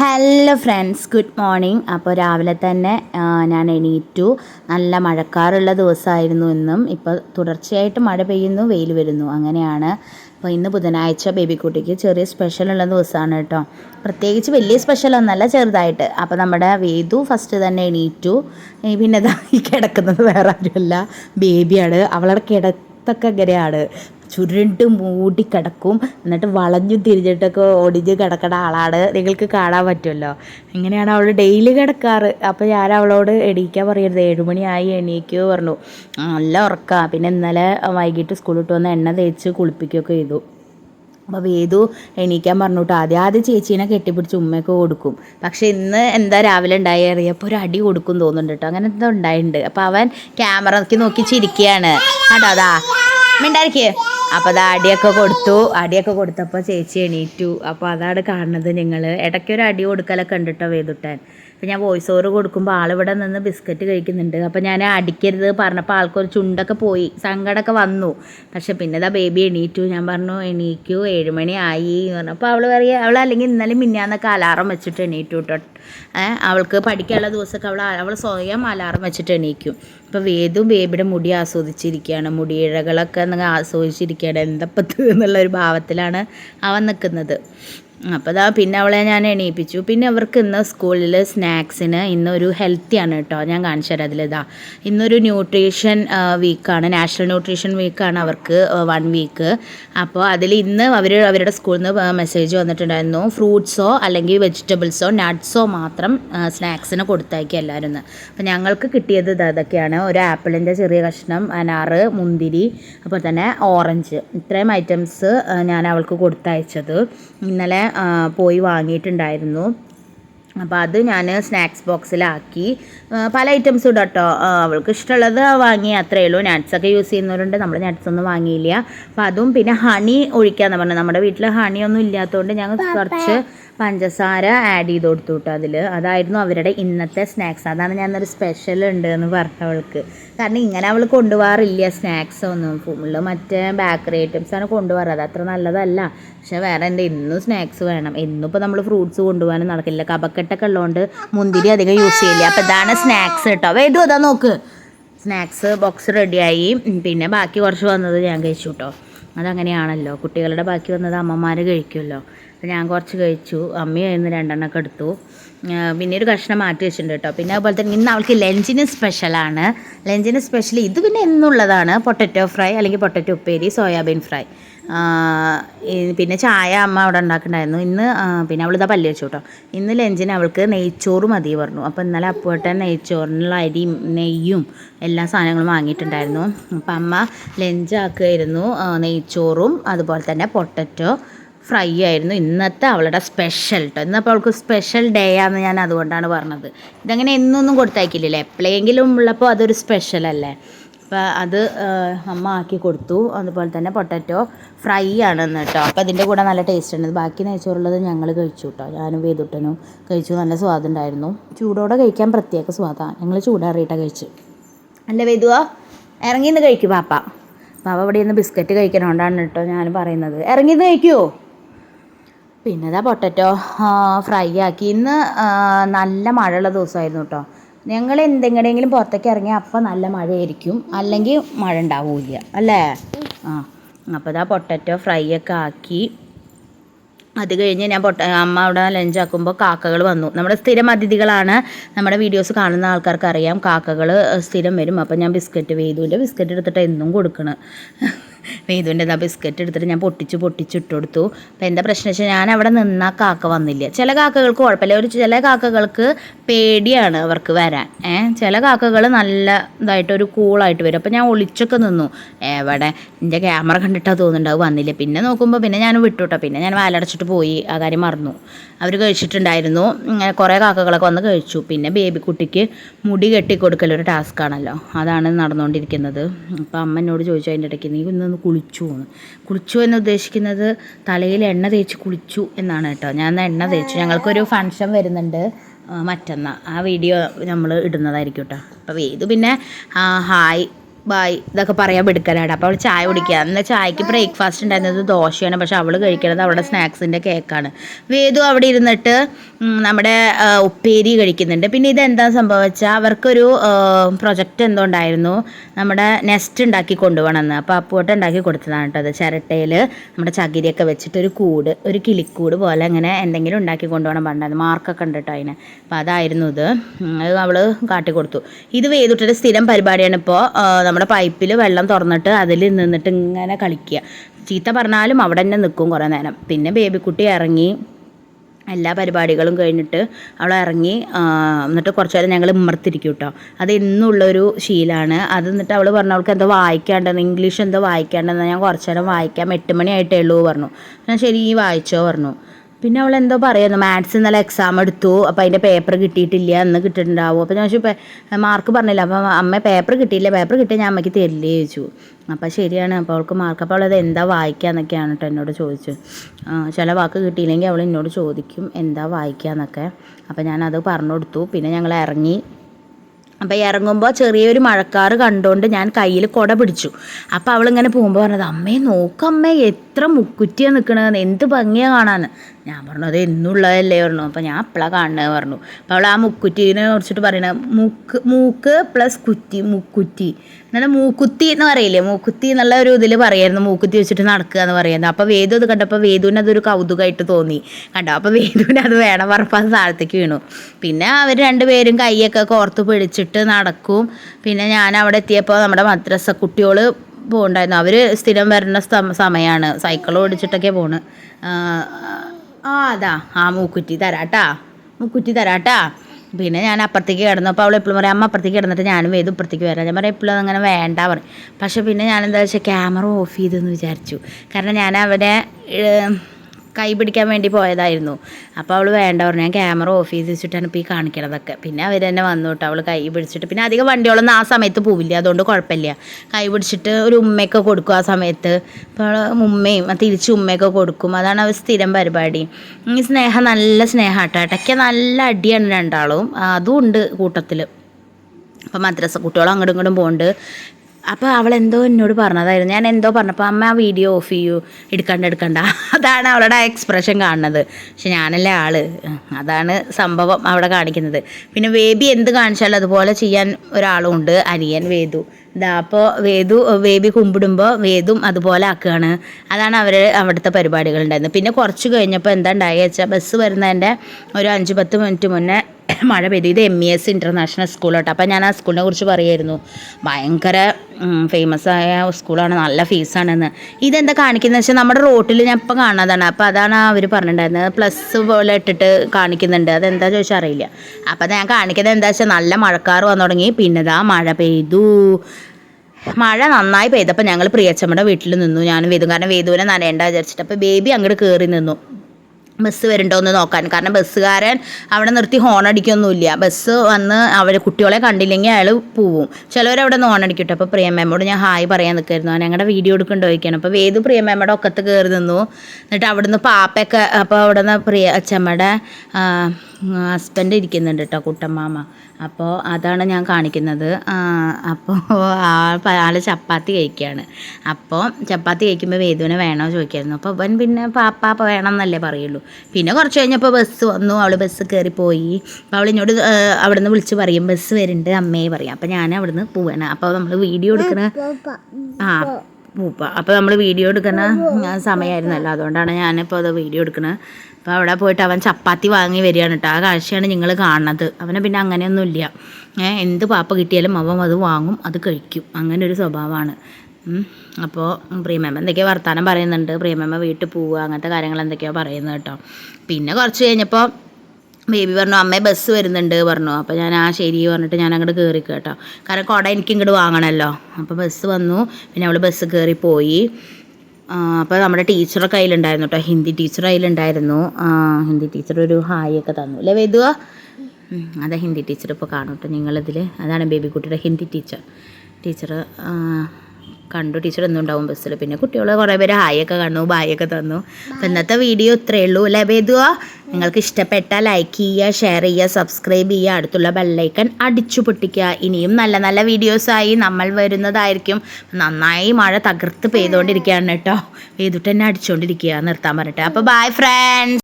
Hello friends good morning അപ്പോൾ രാവിലെ തന്നെ ഞാൻ എണീറ്റു. നല്ല മഴക്കാറുള്ള ദിവസമായിരുന്നു എന്നും ഇപ്പോൾ തുടർച്ചയായിട്ട് മഴ പെയ്യുന്നു വെയിൽ വരുന്നു. അങ്ങനെയാണ്. അപ്പോൾ ഇന്ന് ബുധനാഴ്ച ബേബിക്കുട്ടിക്ക് ചെറിയ സ്പെഷ്യൽ ഉള്ള ദിവസമാണ് കേട്ടോ. പ്രത്യേകിച്ച് വലിയ സ്പെഷ്യൽ ഒന്നല്ല ചെറുതായിട്ട്. അപ്പോൾ നമ്മുടെ വേദു ഫസ്റ്റ് തന്നെ എണീറ്റു. പിന്നെ ഈ കിടക്കുന്നത് വേറെ ആരുമല്ല. ബേബിയാണ്. അവളുടെ കിടത്തൊക്കെ അങ്ങനെയാണ് ചുരുണ്ട് മൂടി കിടക്കും. എന്നിട്ട് വളഞ്ഞു തിരിഞ്ഞിട്ടൊക്കെ ഒടിഞ്ഞ് കിടക്കണ ആളാണ്. നിങ്ങൾക്ക് കാണാൻ പറ്റുമല്ലോ. ഇങ്ങനെയാണ് അവൾ ഡെയിലി കിടക്കാറ്. അപ്പോൾ ഞാൻ അവളോട് എണീക്കാൻ പറയരുത് ഏഴുമണിയായി എണീക്കോ പറഞ്ഞു. നല്ല ഉറക്കമാണ് പിന്നെ ഇന്നലെ വൈകിട്ട് സ്കൂളിൽ വിട്ട് വന്ന് എണ്ണ തേച്ച് കുളിപ്പിക്കുകയൊക്കെ ചെയ്തു. അപ്പോൾ വേദു എണീക്കാൻ പറഞ്ഞു കേട്ടോ ആദ്യം ആദ്യം ചേച്ചീനെ കെട്ടിപ്പിടിച്ച് ഉമ്മയൊക്കെ കൊടുക്കും. പക്ഷേ ഇന്ന് എന്താ രാവിലെ ഉണ്ടായി അറിയപ്പോൾ ഒരു അടി കൊടുക്കും തോന്നുന്നുണ്ട് കേട്ടോ. അങ്ങനെ എന്തോ ഉണ്ടായിട്ടുണ്ട് അപ്പോൾ അവൻ ക്യാമറയ്ക്ക് നോക്കി ചിരിക്കുകയാണ്. കേട്ടോ അതാ? മിണ്ടായിരിക്കേ അപ്പോൾ അത് അടിയൊക്കെ കൊടുത്തു. അടിയൊക്കെ കൊടുത്തപ്പോൾ ചേച്ചി എണീറ്റു. അപ്പോൾ അതാണ് കാണുന്നത് നിങ്ങൾ ഇടയ്ക്കൊരു അടി കൊടുക്കലൊക്കെ ഉണ്ട് കേട്ടോ വേദുട്ടാൻ. അപ്പോൾ ഞാൻ വോയിസ് ഓവർ കൊടുക്കുമ്പോൾ ആളിവിടെ നിന്ന് ബിസ്ക്കറ്റ് കഴിക്കുന്നുണ്ട്. അപ്പോൾ ഞാൻ അടിക്കരുത് പറഞ്ഞപ്പോൾ ആൾക്കൊരു ചുണ്ടൊക്കെ പോയി. സങ്കടമൊക്കെ വന്നു. പക്ഷെ പിന്നെ ഇതാ ബേബി എണീറ്റു. ഞാൻ പറഞ്ഞു എണീക്കൂ ഏഴുമണി ആയി എന്ന് പറഞ്ഞു. അപ്പോൾ അവൾ പറയുക അവൾ അല്ലെങ്കിൽ ഇന്നലെ മിന്നാന്നൊക്കെ അലാറം വെച്ചിട്ട് എണീറ്റു കേട്ടോ. അവൾക്ക് പഠിക്കാനുള്ള ദിവസമൊക്കെ അവൾ അവൾ സ്വയം അലാറം വെച്ചിട്ട് എണീക്കും. അപ്പോൾ വേദും ബേബിയുടെ മുടി ആസ്വദിച്ചിരിക്കുകയാണ്. മുടിയിഴകളൊക്കെ ആസ്വദിച്ചിരിക്കുകയാണ്. എന്തപ്പത്ത് എന്നുള്ളൊരു ഭാവത്തിലാണ് അവൻ നിൽക്കുന്നത്. അപ്പോൾ ദാ പിന്നെ അവളെ ഞാൻ എണീപ്പിച്ചു. പിന്നെ അവർക്ക് ഇന്ന് സ്കൂളിൽ സ്നാക്സിന് ഇന്നൊരു ഹെൽത്തിയാണ് കേട്ടോ. ഞാൻ കാണിച്ചു തരാം അതിലിതാ ഇന്നൊരു ന്യൂട്രീഷൻ വീക്കാണ് നാഷണൽ ന്യൂട്രീഷൻ വീക്കാണ് അവർക്ക് വൺ വീക്ക് അപ്പോൾ അതിൽ ഇന്ന് അവർ അവരുടെ സ്കൂളിൽ നിന്ന് മെസ്സേജ് വന്നിട്ടുണ്ടായിരുന്നു. ഫ്രൂട്ട്സോ അല്ലെങ്കിൽ വെജിറ്റബിൾസോ നട്ട്സോ മാത്രം സ്നാക്സിന് കൊടുത്തയക്കുക എല്ലാവരും അപ്പോൾ ഞങ്ങൾക്ക് കിട്ടിയത് ഇത് അതൊക്കെയാണ് ഒരു ആപ്പിളിന്റെ ചെറിയ കഷ്ണം അനാറ് മുന്തിരി അപ്പോൾ തന്നെ ഓറഞ്ച്. ഇത്രയും ഐറ്റംസ് ഞാൻ അവൾക്ക് കൊടുത്തയച്ചത്. ഇന്നലെ പോയി വാങ്ങിയിട്ടുണ്ടായിരുന്നു. അപ്പോൾ അത് ഞാൻ സ്നാക്സ് ബോക്സിലാക്കി. പല ഐറ്റംസ് ഇടാം കേട്ടോ അവൾക്ക് ഇഷ്ടമുള്ളത് വാങ്ങി അത്രയേ ഉള്ളൂ. നട്ട്സൊക്കെ യൂസ് ചെയ്യുന്നവരുണ്ട് നമ്മൾ നട്ട്സൊന്നും വാങ്ങിയില്ല. അപ്പോൾ അതും പിന്നെ ഹണി ഒഴിക്കാന്ന് പറഞ്ഞത്. നമ്മുടെ വീട്ടിൽ ഹണിയൊന്നും ഇല്ലാത്തതുകൊണ്ട് ഞങ്ങൾ കുറച്ച് പഞ്ചസാര ആഡ് ചെയ്ത് കൊടുത്തു കേട്ടോ അതിൽ അതായിരുന്നു അവരുടെ ഇന്നത്തെ സ്നാക്സ് അതാണ് ഞാൻ ഒരു സ്പെഷ്യൽ ഉണ്ട് എന്ന് പറഞ്ഞവൾക്ക് കാരണം ഇങ്ങനെ അവൾ കൊണ്ടുപോകാറില്ല സ്നാക്സ് ഒന്നും. ഫുള്ള് മറ്റേ ബേക്കറി ഐറ്റംസ് ആണ് കൊണ്ടുപോകാറ്. അത് അത്ര നല്ലതല്ല. പക്ഷെ വേറെ എന്റെ ഇന്നും സ്നാക്സ് വേണം. ഇന്നിപ്പോൾ നമ്മൾ ഫ്രൂട്ട്സ് കൊണ്ടുപോകാനും നടക്കില്ല. കപക്കെട്ടൊക്കെ ഉള്ളതുകൊണ്ട് മുന്തിരി അധികം യൂസ് ചെയ്യില്ല. അപ്പോൾ ഇതാണ് സ്നാക്സ് കേട്ടോ വേദു അതാ നോക്ക്. സ്നാക്സ് ബോക്സ് റെഡിയായി പിന്നെ ബാക്കി കുറച്ച് വന്നത് ഞാൻ കഴിച്ചു കേട്ടോ അതങ്ങനെയാണല്ലോ. കുട്ടികളുടെ ബാക്കി വന്നത് അമ്മമാർ കഴിക്കുമല്ലോ. അപ്പോൾ ഞാൻ കുറച്ച് കഴിച്ചു. അമ്മയായിരുന്നു രണ്ടെണ്ണമൊക്കെ എടുത്തു. പിന്നെ ഒരു കഷ്ണം മാറ്റി വെച്ചിട്ടുണ്ട് കേട്ടോ. പിന്നെ അതുപോലെ തന്നെ ഇന്ന് അവൾക്ക് ലഞ്ചിന് സ്പെഷ്യലാണ് ലഞ്ചിന് സ്പെഷ്യൽ ഇത് പിന്നെ എന്നുള്ളതാണ്. പൊട്ടറ്റോ ഫ്രൈ അല്ലെങ്കിൽ പൊട്ടറ്റോ ഉപ്പേരി സോയാബീൻ ഫ്രൈ പിന്നെ ചായ അമ്മ അവിടെ ഉണ്ടാക്കുന്നുണ്ടായിരുന്നു ഇന്ന് പിന്നെ അവളിതാ പല്ല് വെച്ചു കേട്ടോ ഇന്ന് ലഞ്ചിന് അവൾക്ക് നെയ്ച്ചോറ് മതി പറഞ്ഞു. അപ്പോൾ ഇന്നലെ അപ്പുവേട്ടൻ നെയ്ച്ചോറിനുള്ള അരിയും നെയ്യും എല്ലാ സാധനങ്ങളും വാങ്ങിയിട്ടുണ്ടായിരുന്നു. അപ്പം അമ്മ ലഞ്ചാക്കുമായിരുന്നു നെയ്ച്ചോറും അതുപോലെ തന്നെ പൊട്ടറ്റോ ഫ്രൈ ആയിരുന്നു. ഇന്നത്തെ അവളുടെ സ്പെഷ്യൽ കേട്ടോ ഇന്നപ്പോൾ അവൾക്ക് സ്പെഷ്യൽ ഡേ ആണെന്ന് ഞാൻ അതുകൊണ്ടാണ് പറഞ്ഞത്. ഇതങ്ങനെ എന്നൊന്നും കൊടുത്തയക്കില്ലല്ലേ? എപ്പോഴെങ്കിലും ഉള്ളപ്പോൾ അതൊരു സ്പെഷ്യൽ അല്ലേ? അപ്പോൾ അത് അമ്മ ആക്കി കൊടുത്തു. അതുപോലെ തന്നെ പൊട്ടറ്റോ ഫ്രൈ ആണെന്ന് കേട്ടോ. അപ്പോൾ അതിന്റെ കൂടെ നല്ല ടേസ്റ്റ് ഉണ്ട്. ബാക്കി നെയ്ച്ചോറുള്ളത് ഞങ്ങൾ കഴിച്ചു കേട്ടോ. ഞാനും വേദുട്ടനും കഴിച്ചു. നല്ല സ്വാദുണ്ടായിരുന്നു ചൂടോടെ കഴിക്കാൻ പ്രത്യേക സ്വാദാണ് ഞങ്ങൾ ചൂടാറിയിട്ടാണ് കഴിച്ചു. അല്ല വേദുവോ? ഇറങ്ങി നിന്ന് കഴിക്കും പാപ്പ. പാപ്പ ഇവിടെ നിന്ന് ബിസ്ക്കറ്റ് കഴിക്കണോണ്ടാണ് കേട്ടോ ഞാൻ പറയുന്നത്. ഇറങ്ങി നിന്ന് കഴിക്കുമോ പിന്നെ ഇതാ പൊട്ടറ്റോ ഫ്രൈ ആക്കി. ഇന്ന് നല്ല മഴയുള്ള ദിവസമായിരുന്നു കേട്ടോ. ഞങ്ങൾ എന്തെങ്കിലും പുറത്തേക്ക് ഇറങ്ങിയ അപ്പം നല്ല മഴയായിരിക്കും. അല്ലെങ്കിൽ മഴ ഉണ്ടാവില്ല അല്ലേ? ആ. അപ്പോൾ ഇതാ പൊട്ടറ്റോ ഫ്രൈ ഒക്കെ ആക്കി. അത് കഴിഞ്ഞ് ഞാൻ പൊട്ട അമ്മ അവിടെ ലഞ്ചാക്കുമ്പോൾ കാക്കകൾ വന്നു. നമ്മുടെ സ്ഥിരം അതിഥികളാണ്. നമ്മുടെ വീഡിയോസ് കാണുന്ന ആൾക്കാർക്ക് അറിയാം കാക്കകൾ സ്ഥിരം വരും. അപ്പം ഞാൻ ബിസ്ക്കറ്റ് വേദുവിന്റെ ബിസ്ക്കറ്റ് എടുത്തിട്ട് എന്നും കൊടുക്കണ്. വേദുവിന്റെ എന്താ ബിസ്ക്കറ്റ് എടുത്തിട്ട് ഞാൻ പൊട്ടിച്ച് പൊട്ടിച്ച് ഇട്ട് കൊടുത്തു അപ്പോൾ എന്താ പ്രശ്നം വെച്ചാൽ ഞാൻ അവിടെ നിന്നാൽ കാക്ക വന്നില്ല. ചില കാക്കകൾക്ക് കുഴപ്പമില്ല. ഒരു ചില കാക്കകൾക്ക് പേടിയാണ് അവർക്ക് വരാൻ. ഏ ചില കാക്കകൾ നല്ല ഇതായിട്ട് ഒരു കൂളായിട്ട് വരും. അപ്പോൾ ഞാൻ ഒളിച്ചൊക്കെ നിന്നു. എവിടെ? എന്റെ ക്യാമറ കണ്ടിട്ടാണ് തോന്നുന്നുണ്ടാവും വന്നില്ല. പിന്നെ നോക്കുമ്പോൾ പിന്നെ ഞാൻ വിട്ടുട്ടോ പിന്നെ ഞാൻ വാലടച്ചിട്ട് പോയി. ആ കാര്യം മറന്നു. അവർ കഴിച്ചിട്ടുണ്ടായിരുന്നു. ഇങ്ങനെ കുറേ കാക്കകളൊക്കെ വന്ന് കഴിച്ചു. പിന്നെ ബേബി കുട്ടിക്ക് മുടി കെട്ടി കൊടുക്കലൊരു ടാസ്ക് ആണല്ലോ അതാണ് നടന്നുകൊണ്ടിരിക്കുന്നത്. അപ്പോൾ അമ്മ എന്നോട് ചോദിച്ചു അതിന്റെ ഇടയ്ക്ക് നീ ഇന്നൊന്ന് കുളിച്ചു എന്ന്. കുളിച്ചു എന്ന് ഉദ്ദേശിക്കുന്നത് തലയിൽ എണ്ണ തേച്ച് കുളിച്ചു എന്നാണ് കേട്ടോ. ഞാൻ എണ്ണ തേച്ചു? ഞങ്ങൾക്കൊരു ഫങ്ഷൻ വരുന്നുണ്ട് ആ, മറ്റന്നാ. ആ വീഡിയോ നമ്മൾ ഇടുന്നതായിരിക്കും കേട്ടോ. അപ്പോൾ ഇത് പിന്നെ ഹായ് ബായ് ഇതൊക്കെ പറയാൻ എടുക്കലാണ് അപ്പോൾ അവൾ ചായ കുടിക്കുക. എന്നാൽ ചായക്ക് ബ്രേക്ക്ഫാസ്റ്റ് ഉണ്ടായിരുന്നത് ദോശയാണ്. പക്ഷെ അവൾ കഴിക്കുന്നത് അവിടെ സ്നാക്സിന്റെ കേക്കാണ് വേദു അവിടെ ഇരുന്നിട്ട് നമ്മുടെ ഉപ്പേരി കഴിക്കുന്നുണ്ട്. പിന്നെ ഇതെന്താ സംഭവിച്ചാൽ അവർക്കൊരു പ്രൊജക്റ്റ് എന്തോ ഉണ്ടായിരുന്നു നമ്മുടെ നെസ്റ്റ് ഉണ്ടാക്കി കൊണ്ടുപോകണമെന്ന്. അപ്പോൾ അപ്പോട്ട് ഉണ്ടാക്കി കൊടുത്തതാണ് കേട്ടോ അത്. ചിരട്ടയിൽ നമ്മുടെ ചകിരിയൊക്കെ വെച്ചിട്ട് ഒരു കൂട് ഒരു കിളിക്കൂട് പോലെ അങ്ങനെ എന്തെങ്കിലും ഉണ്ടാക്കി കൊണ്ടുപോകണം പറഞ്ഞത്. മാർക്കൊക്കെ ഉണ്ട് കേട്ടോ അതിന്. അപ്പോൾ അതായിരുന്നു ഇത്. അത് അവൾ കാട്ടിക്കൊടുത്തു. ഇത് വേദുട്ടൊരു സ്ഥിരം പരിപാടിയാണ് ഇപ്പോൾ നമ്മുടെ പൈപ്പിൽ വെള്ളം തുറന്നിട്ട് അതിൽ നിന്നിട്ട് ഇങ്ങനെ കളിക്കുക. ചീത്ത പറഞ്ഞാലും അവിടെ തന്നെ നിൽക്കും കുറേ നേരം. പിന്നെ ബേബിക്കുട്ടി ഇറങ്ങി എല്ലാ പരിപാടികളും കഴിഞ്ഞിട്ട് അവൾ ഇറങ്ങി എന്നിട്ട് കുറച്ച് നേരം ഞങ്ങൾ ഇമ്മർത്തിരിക്കും കേട്ടോ. അത് ഇന്നുള്ളൊരു ശീലമാണ് അത് എന്നിട്ട് അവൾ പറഞ്ഞു അവൾക്ക് എന്തോ വായിക്കാണ്ടെന്ന് ഇംഗ്ലീഷ് എന്തോ വായിക്കാണ്ടെന്ന് ഞാൻ കുറച്ച് നേരം വായിക്കാം എട്ട് മണിയായിട്ടേ ഉള്ളൂ പറഞ്ഞു. ഞാൻ ശരി ഈ വായിച്ചോ പറഞ്ഞു. പിന്നെ അവൾ എന്തോ പറയുന്നു മാത്സ് ഇന്നലെ എക്സാം എടുത്തു അപ്പോൾ അതിന്റെ പേപ്പർ കിട്ടിയിട്ടില്ല എന്ന് കിട്ടിയിട്ടുണ്ടാവും? അപ്പോൾ ഞാൻ ചോദിച്ചു മാർക്ക് പറഞ്ഞില്ല അപ്പോൾ അമ്മ പേപ്പർ കിട്ടിയില്ല പേപ്പർ കിട്ടിയാൽ ഞാൻ അമ്മയ്ക്ക് തരില്ലേ? ചോദിച്ചു. അപ്പോൾ ശരിയാണ് അപ്പോൾ അവൾക്ക് മാർക്ക് അപ്പോൾ അവളത് എന്താ വായിക്കുക എന്നൊക്കെയാണ് കേട്ടോ എന്നോട് ചോദിച്ചു ചില വാക്ക് കിട്ടിയില്ലെങ്കിൽ അവൾ എന്നോട് ചോദിക്കും എന്താ വായിക്കുക എന്നൊക്കെ അപ്പോൾ ഞാനത് പറഞ്ഞു കൊടുത്തു പിന്നെ ഞങ്ങൾ ഇറങ്ങി. അപ്പോൾ ഇറങ്ങുമ്പോൾ ചെറിയൊരു മഴക്കാറ് കണ്ടുകൊണ്ട് ഞാൻ കയ്യിൽ കുട പിടിച്ചു. അപ്പോൾ അവളിങ്ങനെ പോകുമ്പോൾ പറഞ്ഞത് അമ്മേ നോക്കമ്മേ എത്ര മുക്കുറ്റിയാണ് നിൽക്കണതെന്ന് എന്ത് ഭംഗിയാണ് കാണാന്ന് ഞാൻ പറഞ്ഞു അത് എന്നുള്ളതല്ലേ പറഞ്ഞു. അപ്പോൾ ഞാൻ അപ്പളാണ് കാണുന്നത് പറഞ്ഞു. അപ്പോൾ അവൾ ആ മുക്കുറ്റീനെ കുറിച്ചിട്ട് പറയണ മൂക്ക് മൂക്ക് പ്ലസ് കുറ്റി മുക്കുറ്റി. എന്നാലും മൂക്കുത്തി എന്ന് പറയില്ലേ? മൂക്കുത്തി എന്നുള്ള ഒരു ഇതിൽ പറയായിരുന്നു. മൂക്കുത്തി വെച്ചിട്ട് നടക്കുക എന്ന് പറയുന്നത് അപ്പോൾ വേദു അത് കണ്ടപ്പോൾ വേദുവിന് അതൊരു കൗതുകമായിട്ട് തോന്നി. കണ്ടോ? അപ്പോൾ വേദുവിന് അത് വേണം പറഞ്ഞപ്പോൾ അത് താഴത്തേക്ക് വീണു. പിന്നെ അവർ രണ്ടുപേരും കൈയൊക്കെ കോർത്ത് പിടിച്ചിട്ട് നടക്കും. പിന്നെ ഞാൻ അവിടെ എത്തിയപ്പോൾ നമ്മുടെ മദ്രസ കുട്ടികൾ പോകണ്ടായിരുന്നു അവർ സ്ഥിരം വരുന്ന സമയമാണ് സൈക്കിൾ ഓടിച്ചിട്ടൊക്കെ പോണ്. ആ അതാ. ആ മൂക്കുറ്റി തരാട്ടാ. മൂക്കുറ്റി തരാട്ടാ. പിന്നെ ഞാൻ അപ്പുറത്തേക്ക് കിടന്നപ്പോൾ അവൾ എപ്പോഴും പറയും അമ്മ അപ്പുറത്തേക്ക് കിടന്നിട്ട് ഞാനും വേദം ഇപ്പുറത്തേക്ക് വരാം. ഞാൻ പറയാം എപ്പോഴും അങ്ങനെ വേണ്ട പറയും. പക്ഷെ പിന്നെ ഞാൻ എന്താ വെച്ചാൽ ക്യാമറ ഓഫ് ചെയ്തെന്ന് വിചാരിച്ചു. കാരണം ഞാൻ ഏഹ്, കൈ പിടിക്കാൻ വേണ്ടി പോയതായിരുന്നു. അപ്പോൾ അവൾ വേണ്ട പറഞ്ഞു. ഞാൻ ക്യാമറ ഓഫ് ചെയ്ത് വെച്ചിട്ടാണ് ഇപ്പോൾ ഈ കാണിക്കണതൊക്കെ. പിന്നെ അവർ തന്നെ വന്നു കേട്ടോ അവൾ കൈ പിടിച്ചിട്ട് പിന്നെ അധികം വണ്ടികളൊന്നും ആ സമയത്ത് പോവില്ല. അതുകൊണ്ട് കുഴപ്പമില്ല. കൈ പിടിച്ചിട്ട് ഒരു ഉമ്മയൊക്കെ കൊടുക്കും ആ സമയത്ത്. അവൾ ഉമ്മയും തിരിച്ച് ഉമ്മയൊക്കെ കൊടുക്കും. അതാണ് അവർ സ്ഥിരം പരിപാടി. ഈ സ്നേഹം നല്ല സ്നേഹമാട്ടോ ഇടയ്ക്ക് നല്ല അടിയാണ് രണ്ടാളും. അതും ഉണ്ട് കൂട്ടത്തിൽ അപ്പം മദ്രസ കുട്ടികളും അങ്ങോട്ടും ഇങ്ങോട്ടും പോകുന്നുണ്ട് അപ്പോൾ അവൾ എന്തോ എന്നോട് പറഞ്ഞതായിരുന്നു. ഞാൻ എന്തോ പറഞ്ഞപ്പോൾ അമ്മ ആ വീഡിയോ ഓഫ് ചെയ്യൂ. എടുക്കണ്ട എടുക്കണ്ട. അതാണ് അവളുടെ ആ എക്സ്പ്രഷൻ കാണുന്നത്. പക്ഷെ ഞാനല്ലേ ആൾ. അതാണ് സംഭവം അവിടെ കാണിക്കുന്നത്. പിന്നെ വേബി എന്ത് കാണിച്ചാലും അതുപോലെ ചെയ്യാൻ ഒരാളും ഉണ്ട്. അനിയൻ വേദു. ഇതാ അപ്പോൾ വേദു വേബി കുമ്പിടുമ്പോൾ വേദും അതുപോലെ ആക്കുകയാണ്. അതാണ് അവർ അവിടുത്തെ പരിപാടികൾ ഉണ്ടായിരുന്നത്. പിന്നെ കുറച്ച് കഴിഞ്ഞപ്പോൾ എന്താ ഉണ്ടായി വെച്ചാൽ ബസ് വരുന്നതിന്റെ ഒരു അഞ്ച് പത്ത് മിനിറ്റ് മുന്നേ മഴ പെയ്തു. ഇത് എം ഇ എസ് ഇന്റർനാഷണൽ സ്കൂളോട്ടോ അപ്പോൾ ഞാൻ ആ സ്കൂളിനെ കുറിച്ച് പറയായിരുന്നു. ഭയങ്കര ഫേമസ് ആയ സ്കൂളാണ്. നല്ല ഫീസാണെന്ന് ഇതെന്താ കാണിക്കുന്നത് വെച്ചാൽ നമ്മുടെ റോട്ടിൽ ഞാൻ ഇപ്പം കാണാതാണ് അപ്പോൾ അതാണ് അവർ പറഞ്ഞിട്ടുണ്ടായിരുന്നത്. പ്ലസ് പോലെ ഇട്ടിട്ട് കാണിക്കുന്നുണ്ട്. അതെന്താ ചോദിച്ചാൽ അറിയില്ല. അപ്പം ഞാൻ കാണിക്കുന്നത് എന്താ വെച്ചാൽ നല്ല മഴക്കാർ വന്നു തുടങ്ങി. പിന്നെ ഇതാ മഴ പെയ്തു. മഴ നന്നായി പെയ്തപ്പോൾ ഞങ്ങൾ പ്രിയച്ചമ്മയുടെ വീട്ടിൽ നിന്നു. ഞാൻ വേദു. കാരണം വേദുവിനെ നനയേണ്ട വിചാരിച്ചിട്ട്. അപ്പോൾ ബേബി അങ്ങോട്ട് കയറി നിന്നു. ബസ് വരുന്നുണ്ടോ എന്ന് നോക്കാൻ. കാരണം ബസ്സുകാരൻ അവിടെ നിർത്തി ഹോൺ അടിക്കൊന്നുമില്ല ബസ് വന്ന് അവർ കുട്ടികളെ കണ്ടില്ലെങ്കിൽ അയാൾ പോവും. ചിലവരവിടെ നിന്ന് ഹോൺ അടിക്കട്ടെ അപ്പോൾ പ്രിയമ്മയോട് ഞാൻ ഹായ് പറയാൻ നിൽക്കായിരുന്നു. ഞങ്ങളുടെ വീഡിയോ എടുക്കണ്ടോ ചോദിക്കണം അപ്പോൾ വേദു പ്രിയമ്മയുടെ ഒക്കത്ത് കയറി നിന്നു. എന്നിട്ട് അവിടുന്ന് പാപ്പയൊക്കെ അപ്പോൾ അവിടെ നിന്ന് പ്രിയ അച്ഛമ്മയുടെ ഹസ്ബൻഡ് ഇരിക്കുന്നുണ്ട് കേട്ടോ കുട്ടമ്മാമ അപ്പോൾ അതാണ് ഞാൻ കാണിക്കുന്നത്. അപ്പോൾ ആൾ ചപ്പാത്തി കഴിക്കുകയാണ് അപ്പോൾ ചപ്പാത്തി കഴിക്കുമ്പോൾ വേദുവിനെ വേണോ ചോദിക്കായിരുന്നു. അപ്പോൾ അവൻ പിന്നെ പാപ്പ വേണം എന്നല്ലേ പറയുള്ളൂ. പിന്നെ കുറച്ച് കഴിഞ്ഞപ്പോൾ ബസ് വന്നു. അവൾ ബസ് കയറി പോയി. അപ്പോൾ അവൾ എന്നോട് ആ, അവിടുന്ന് വിളിച്ച് പറയും. ബസ് വരുന്നുണ്ട് അമ്മയെ പറയും. അപ്പോൾ ഞാൻ അവിടുന്ന് പോവാണ്. അപ്പോൾ നമ്മൾ വീഡിയോ എടുക്കുന്ന ആ പൂപ്പ അപ്പോൾ നമ്മൾ വീഡിയോ എടുക്കുന്ന സമയമായിരുന്നല്ലോ അതുകൊണ്ടാണ് ഞാനിപ്പോൾ അത് വീഡിയോ എടുക്കുന്നത് അപ്പോൾ അവിടെ പോയിട്ട് അവൻ ചപ്പാത്തി വാങ്ങി വരികയാണ് കേട്ടോ ആ കാഴ്ചയാണ് നിങ്ങൾ കാണുന്നത് അവനെ പിന്നെ അങ്ങനെയൊന്നുമില്ല. ഇല്ല എന്ത് പാപ്പ കിട്ടിയാലും അവൻ അത് വാങ്ങും അത് കഴിക്കും. അങ്ങനെ ഒരു സ്വഭാവമാണ്. അപ്പോൾ പ്രീമമ്മ എന്തൊക്കെയോ വർത്തമാനം പറയുന്നുണ്ട്. പ്രീമമ്മ വീട്ടിൽ പോവുക അങ്ങനത്തെ കാര്യങ്ങൾ എന്തൊക്കെയോ പറയുന്നത് കേട്ടോ. പിന്നെ കുറച്ച് കഴിഞ്ഞപ്പോൾ ബേബി പറഞ്ഞു അമ്മേ ബസ് വരുന്നുണ്ട് പറഞ്ഞു. അപ്പോൾ ഞാൻ ആ ശരി പറഞ്ഞിട്ട് ഞാൻ അങ്ങോട്ട് കയറി കേട്ടോ. കാരണം കുട എനിക്ക് ഇങ്ങോട്ട് വാങ്ങണമല്ലോ അപ്പോൾ ബസ് വന്നു. പിന്നെ അവൾ ബസ് കയറി പോയി. അപ്പോൾ നമ്മുടെ ടീച്ചറൊക്കെ കയ്യിലുണ്ടായിരുന്നു കേട്ടോ. ഹിന്ദി ടീച്ചർ കയ്യിലുണ്ടായിരുന്നു. ഹിന്ദി ടീച്ചർ ഒരു ഹായ് ഒക്കെ തന്നു. അല്ലേ വേദുവ? അതാ ഹിന്ദി ടീച്ചർ ഇപ്പോൾ കാണും കേട്ടോ നിങ്ങളിതിൽ അതാണ് ബേബിക്കുട്ടിയുടെ ഹിന്ദി ടീച്ചർ ടീച്ചർ കണ്ടു. ടീച്ചർ എന്നും ഉണ്ടാവും ബസ്സിൽ പിന്നെ കുട്ടികൾ കുറേ പേര് ഹായ് ഒക്കെ കണ്ടു ബായ് ഒക്കെ തന്നു. അപ്പം ഇന്നത്തെ വീഡിയോ ഇത്രയേ ഉള്ളൂ. അല്ലേ ബേദുവ നിങ്ങൾക്ക് ഇഷ്ടപ്പെട്ടാൽ ലൈക്ക് ചെയ്യുക ഷെയർ ചെയ്യുക സബ്സ്ക്രൈബ് ചെയ്യുക അടുത്തുള്ള ബെല്ലൈക്കൺ അടിച്ചു പൊട്ടിക്കുക. ഇനിയും നല്ല നല്ല വീഡിയോസായി നമ്മൾ വരുന്നതായിരിക്കും. നന്നായി മഴ തകർത്ത് പെയ്തുകൊണ്ടിരിക്കുകയാണ് കേട്ടോ. പെയ്തിട്ട് തന്നെ അടിച്ചുകൊണ്ടിരിക്കുക നിർത്താൻ പറഞ്ഞിട്ട്. അപ്പോൾ ബൈ ഫ്രണ്ട്സ്